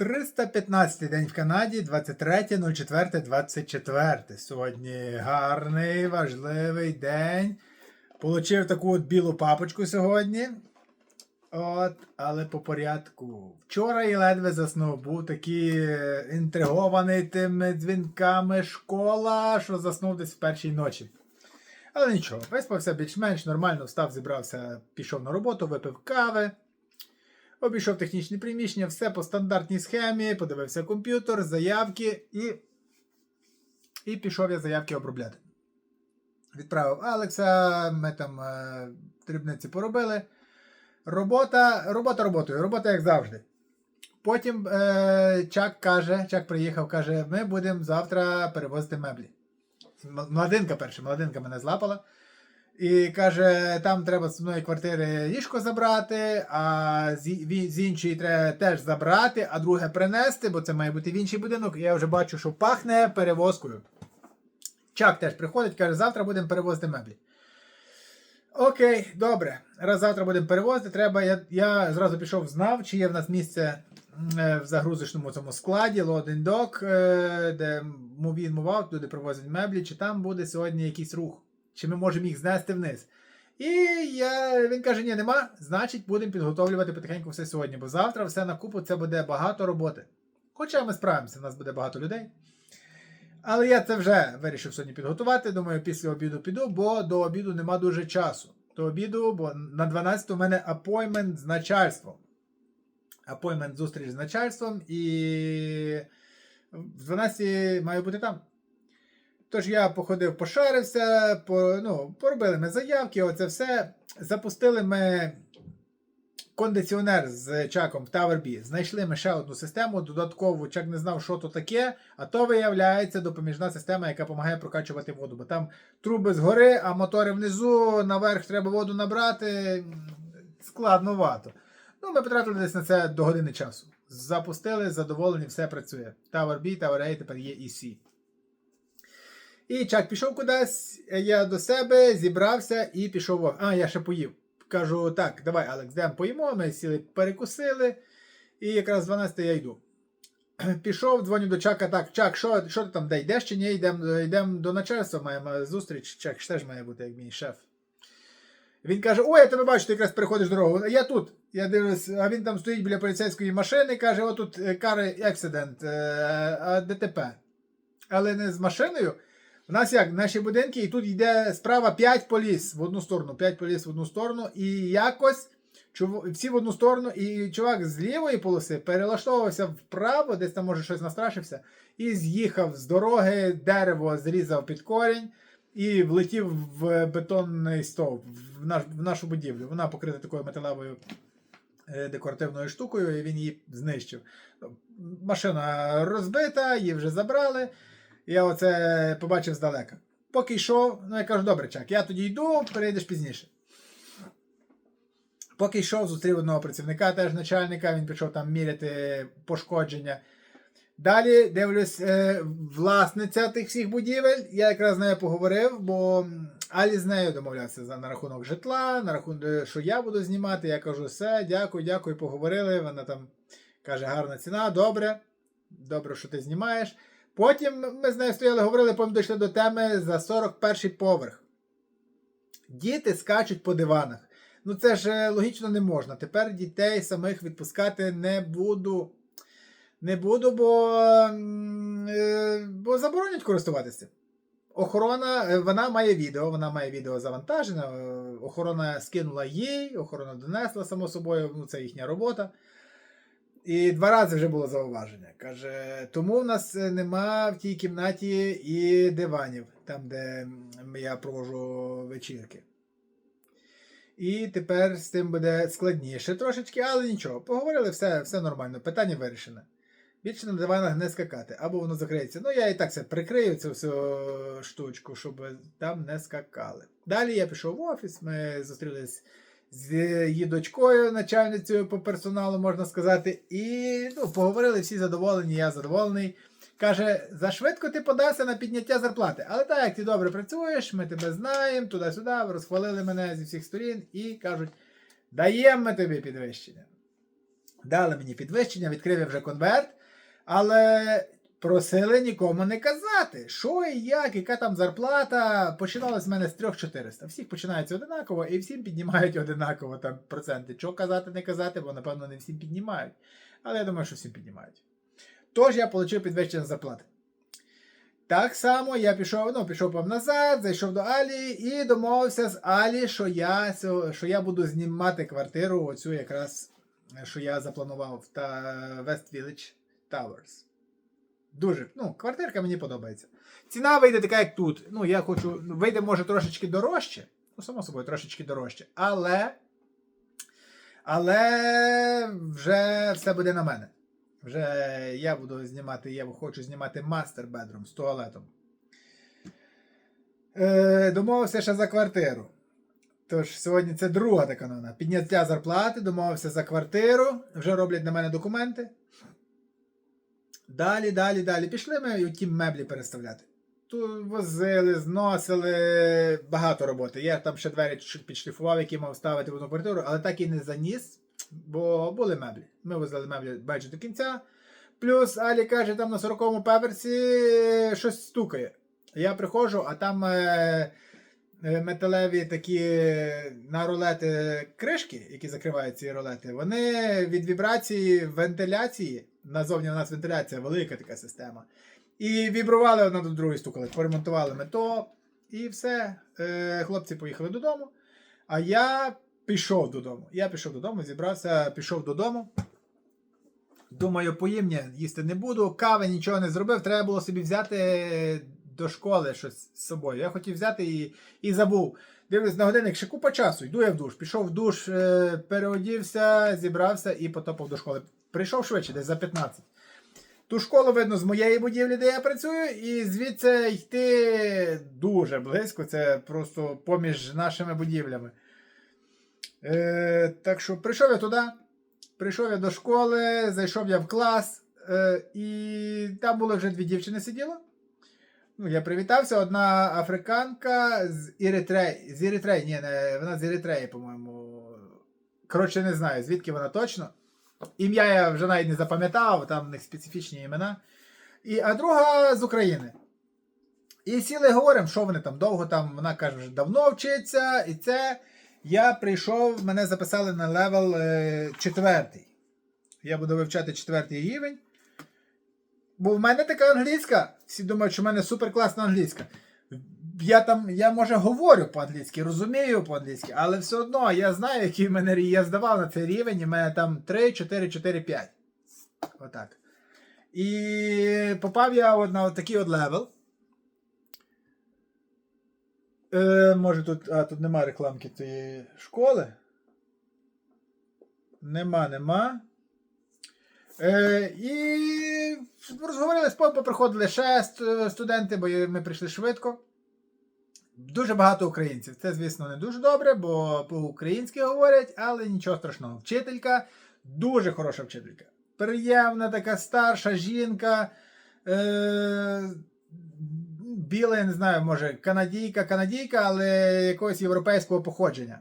315 день в Канаді, 23.04.24. Сьогодні гарний, важливий день. Получив таку от білу папочку сьогодні. От, але по порядку. Вчора я ледве заснув, був такий е, інтригований тими дзвінками школа, що заснув десь в першій ночі. Але нічого, виспався більш-менш нормально, встав, зібрався, пішов на роботу, випив кави. Обійшов технічне приміщення, все по стандартній схемі, подивився комп'ютер, заявки і. І пішов я заявки обробляти. Відправив Алекса, ми там е, дрібниці поробили. Робота, робота роботою, робота як завжди. Потім е, Чак каже, Чак приїхав, каже, ми будемо завтра перевозити меблі. Младинка перша, младинка мене злапала. І каже, там треба з одної квартири ліжко забрати, а з, іншої треба теж забрати, а друге принести, бо це має бути в інший будинок. І я вже бачу, що пахне перевозкою. Чак теж приходить, каже, завтра будемо перевозити меблі. Окей, добре. Раз завтра будемо перевозити, треба. Я, я зразу пішов, знав, чи є в нас місце е, в загрузочному цьому складі, dock, е, де move out, люди привозять меблі, чи там буде сьогодні якийсь рух, чи ми можемо їх знести вниз. І я, він каже: ні, нема, значить, будемо підготовлювати потихеньку все сьогодні, бо завтра все на купу це буде багато роботи. Хоча ми справимося, у нас буде багато людей. Але я це вже вирішив сьогодні підготувати. Думаю, після обіду піду, бо до обіду нема дуже часу. До обіду, бо на 12 у мене апоймент з начальством. Апоймент зустріч з начальством, і в 12 маю бути там. Тож я походив, пошарився, по, ну, поробили ми заявки, оце все. Запустили ми кондиціонер з чаком в Tower B. Знайшли ми ще одну систему, додаткову чак не знав, що то таке, а то виявляється допоміжна система, яка допомагає прокачувати воду. Бо там труби згори, а мотори внизу, наверх треба воду набрати. Складновато. Ну, ми потратили десь на це до години часу. Запустили, задоволені, все працює. Tower B, Tower A, тепер є EC. І Чак пішов кудись, я до себе зібрався і пішов. А, я ще поїв. Кажу, так, давай, Алекс, йдемо поїмо. Ми сіли, перекусили. І якраз 12 я йду. Пішов, дзвоню до Чака. Так, Чак, що, що ти там, де йдеш чи ні? Йдемо йдем до начальства, маємо зустріч. Чак ж теж має бути як мій шеф. Він каже: Ой, я тебе бачу, ти якраз переходиш дорогу. Я тут. Я дивлюсь, а він там стоїть біля поліцейської машини, каже: отут кари ексидент, ДТП. Але не з машиною. У нас як наші будинки, і тут йде справа 5 поліс в одну сторону, 5 поліс в одну сторону, і якось всі в одну сторону, і чувак з лівої полоси перелаштовувався вправо, десь там може щось настрашився, і з'їхав з дороги, дерево зрізав під корінь і влетів в бетонний стовп в, наш, в нашу будівлю. Вона покрита такою металевою е, декоративною штукою, і він її знищив. Машина розбита, її вже забрали. Я оце побачив здалека. Поки йшов, ну я кажу, добре, Чак, я тоді йду, перейдеш пізніше. Поки йшов, зустрів одного працівника, теж начальника, він пішов там міряти пошкодження. Далі дивлюсь, е, власниця тих всіх будівель. Я якраз з нею поговорив, бо Алі з нею домовлявся на рахунок житла, на рахунок, що я буду знімати. Я кажу, все, дякую, дякую, поговорили. Вона там каже, гарна ціна, добре. Добре, що ти знімаєш. Потім ми з нею стояли, говорили, потім дійшли до теми за 41 поверх. Діти скачуть по диванах. Ну це ж е, логічно не можна. Тепер дітей самих відпускати не буду. Не буду, бо, е, бо заборонять користуватися. Охорона, е, вона має відео, вона має відео завантажене. Охорона скинула їй, охорона донесла, само собою, ну це їхня робота. І два рази вже було зауваження. Каже, тому в нас е, нема в тій кімнаті і диванів, там, де я провожу вечірки. І тепер з тим буде складніше трошечки, але нічого. Поговорили, все, все нормально, питання вирішене. Більше на диванах не скакати, або воно закриється. Ну, я і так це прикрию цю всю штучку, щоб там не скакали. Далі я пішов в офіс, ми зустрілись з її дочкою, начальницею по персоналу, можна сказати, і ну, поговорили всі задоволені, я задоволений. Каже, зашвидко ти подався на підняття зарплати. Але так, як ти добре працюєш, ми тебе знаємо, туди-сюди, розхвалили мене зі всіх сторін і кажуть, даємо ми тобі підвищення. Дали мені підвищення, відкрив я вже конверт, але просили нікому не казати, що і як, яка там зарплата. Починалось з мене з 3400. Всіх починається одинаково і всім піднімають одинаково там проценти. Що казати, не казати, бо напевно не всім піднімають. Але я думаю, що всім піднімають. Тож я отримав підвищення зарплати. Так само я пішов, ну, пішов вам назад, зайшов до Алі і домовився з Алі, що я, що я буду знімати квартиру, оцю якраз, що я запланував та West Village Towers. Дуже, ну, квартирка мені подобається. Ціна вийде така, як тут. Ну, я хочу, вийде, може, трошечки дорожче. Ну, само собою, трошечки дорожче. Але. Але вже все буде на мене. Вже я буду знімати, я хочу знімати мастер бедрум з туалетом. Е, домовився ще за квартиру. Тож сьогодні це друга така новина. Підняття зарплати, домовився за квартиру, вже роблять на мене документи. Далі, далі, далі. Пішли ми ті меблі переставляти. Тут возили, зносили багато роботи. Я там ще двері підшліфував, які мав ставити в одну квартиру, але так і не заніс, бо були меблі. Ми возили меблі майже до кінця. Плюс Алі каже, там на 40-му паверсі щось стукає. Я приходжу, а там е, е, металеві такі на рулети кришки, які закривають ці рулети, вони від вібрації вентиляції. Назовні у нас вентиляція велика така система. І вібрували одна до другої стукали, поремонтували ми то, і все. Е, хлопці поїхали додому. А я пішов додому. Я пішов додому, зібрався, пішов додому. Думаю, поїм, ні, їсти не буду. Кави нічого не зробив. Треба було собі взяти до школи щось з собою. Я хотів взяти і, і забув. Дивлюсь на годинник, ще купа часу. Йду я в душ. Пішов в душ, е, переодівся, зібрався і потопав до школи. Прийшов швидше, десь за 15. Ту школу видно з моєї будівлі, де я працюю, і звідси йти дуже близько. Це просто поміж нашими будівлями. Е, так що прийшов я туди, прийшов я до школи, зайшов я в клас, е, і там було вже дві дівчини сиділо. Ну, я привітався, одна африканка з Іритреї. З Іритреї, ні, не, вона з Іритреї, по-моєму. Коротше, не знаю, звідки вона точно. Ім'я я вже навіть не запам'ятав, там в них специфічні імена. І, а друга з України. І сіли говоримо, що вони там довго там, вона каже, вже давно вчиться, і це. Я прийшов, мене записали на левел е, четвертий. Я буду вивчати четвертий рівень. Бо в мене така англійська. Всі думають, що в мене суперкласна англійська. Я там, я може говорю по-англійськи, розумію по-англійськи, але все одно я знаю, який в мене я здавав на цей рівень, і в мене там 3, 4, 4, 5. Отак. І попав я от на такий от левел. Е, може тут. А, тут нема рекламки цієї школи. Нема, нема. Е, і розговорили, поприходили ще студенти, бо ми прийшли швидко. Дуже багато українців. Це, звісно, не дуже добре, бо по-українськи говорять, але нічого страшного. Вчителька дуже хороша вчителька. Приємна така старша жінка. Е- біла, я не знаю, може, канадійка, канадійка, але якогось європейського походження.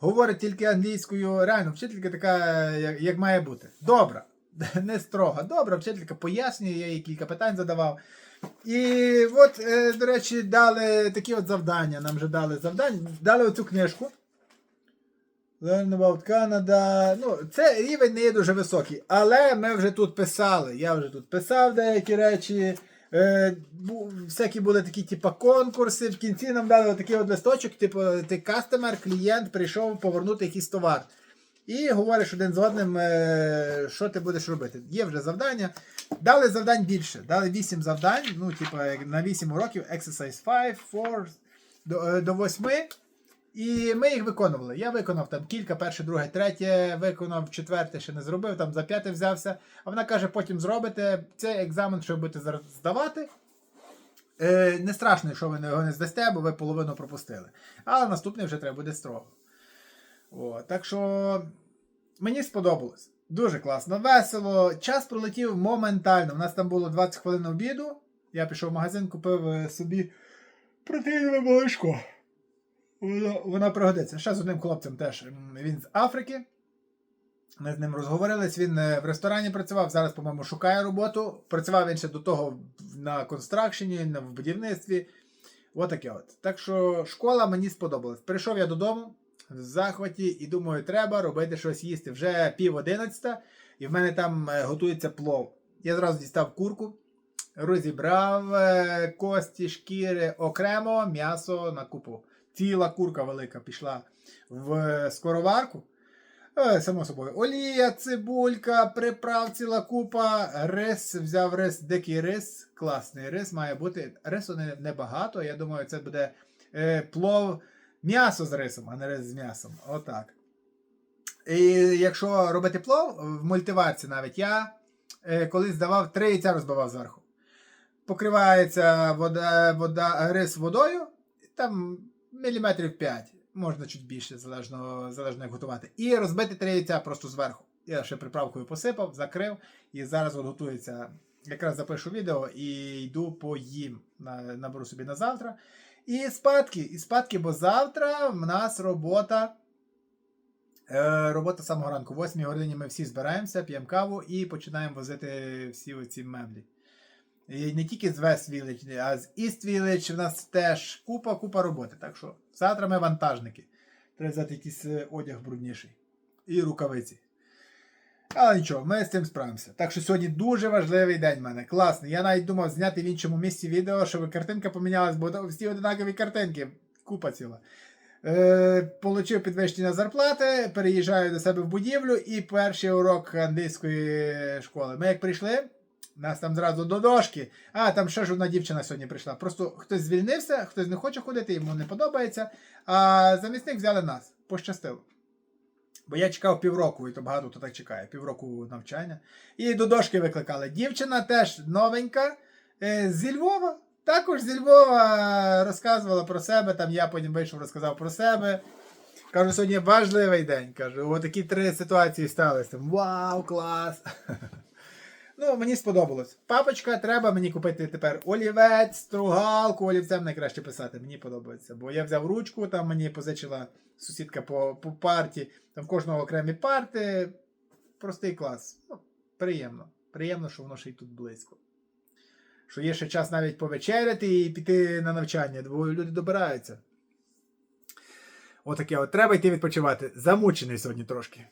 Говорить тільки англійською, реально, вчителька така, як, як має бути. Добра, не строга. Добра, вчителька пояснює, я їй кілька питань задавав. І от, е, до речі, дали такі от завдання. Нам вже дали завдання. Дали оцю книжку. Learn about Canada. Ну, це рівень не є дуже високий. Але ми вже тут писали. Я вже тут писав деякі речі. Е, всякі були такі, типу, конкурси. В кінці нам дали такий от листочок, типу, ти кастомер, клієнт прийшов повернути якийсь товар. І говориш один з одним, е, що ти будеш робити. Є вже завдання. Дали завдань більше. Дали 8 завдань, ну, типу, на 8 уроків, exercise 5, 4, до, е, до 8. І ми їх виконували. Я виконав там кілька, перше, друге, третє, виконав, четверте ще не зробив, там за п'яте взявся. А вона каже, потім зробите цей екзамен, що будете зараз здавати. Е, не страшно, якщо ви його не здасте, бо ви половину пропустили. Але наступний вже треба буде строго. О, так що мені сподобалось. Дуже класно, весело. Час пролетів моментально. У нас там було 20 хвилин обіду. Я пішов в магазин, купив е, собі протеїнове молочко. Вона, пригодиться. Ще з одним хлопцем теж. Він з Африки. Ми з ним розговорились. Він е, в ресторані працював, зараз, по-моєму, шукає роботу. Працював він ще до того на констракшені, в будівництві. Отаке от. Так що школа мені сподобалась. Прийшов я додому в захваті і думаю, треба робити щось їсти. Вже пів одинадцята, і в мене там е, готується плов. Я зразу дістав курку, розібрав е, кості, шкіри окремо, м'ясо на купу. Ціла курка велика пішла в е, скороварку. Само собою, олія, цибулька, приправ ціла купа, рис, взяв рис, дикий рис, класний рис має бути. Рису не- небагато, я думаю, це буде е, плов м'ясо з рисом, а не рис з м'ясом. Отак. І якщо робити плов в мультиварці навіть, я е, колись давав три яйця розбивав зверху. Покривається вода, вода, рис водою, там міліметрів 5, можна чуть більше, залежно, залежно як готувати. І розбити три яйця просто зверху. Я ще приправкою посипав, закрив, і зараз от готується. Якраз запишу відео і йду поїм. На, наберу собі на завтра. І спадки, і спадки, бо завтра в нас робота. Е, робота самого ранку. В 8 годині ми всі збираємося, п'ємо каву і починаємо возити всі оці меблі. І не тільки з West Village, а з East Village в нас теж купа, купа роботи. Так що завтра ми вантажники. Треба взяти якийсь е, одяг брудніший. І рукавиці. Але нічого, ми з цим справимося. Так що сьогодні дуже важливий день в мене. Класний. Я навіть думав зняти в іншому місці відео, щоб картинка помінялась, бо всі одинакові картинки. Купа ціла. Е, Получив підвищення зарплати, переїжджаю до себе в будівлю і перший урок англійської школи. Ми як прийшли, нас там зразу до дошки. А, там ще ж одна дівчина сьогодні прийшла. Просто хтось звільнився, хтось не хоче ходити, йому не подобається. А замість них взяли нас. Пощастило. Бо я чекав півроку, і то багато хто так чекає, півроку навчання. І до дошки викликали. Дівчина теж новенька е, зі Львова. Також зі Львова розказувала про себе. Там я потім вийшов, розказав про себе. Кажу, сьогодні важливий день. Кажу, отакі три ситуації сталися. Вау, клас! Ну, мені сподобалось. Папочка, треба мені купити тепер олівець, стругалку, олівцем найкраще писати. Мені подобається. Бо я взяв ручку, там мені позичила сусідка по, по парті, там в кожного окремі парти. Простий клас. Ну, приємно. Приємно, що воно ще й тут близько. Що є ще час навіть повечеряти і піти на навчання, бо люди добираються. Отаке от. Треба йти відпочивати. Замучений сьогодні трошки.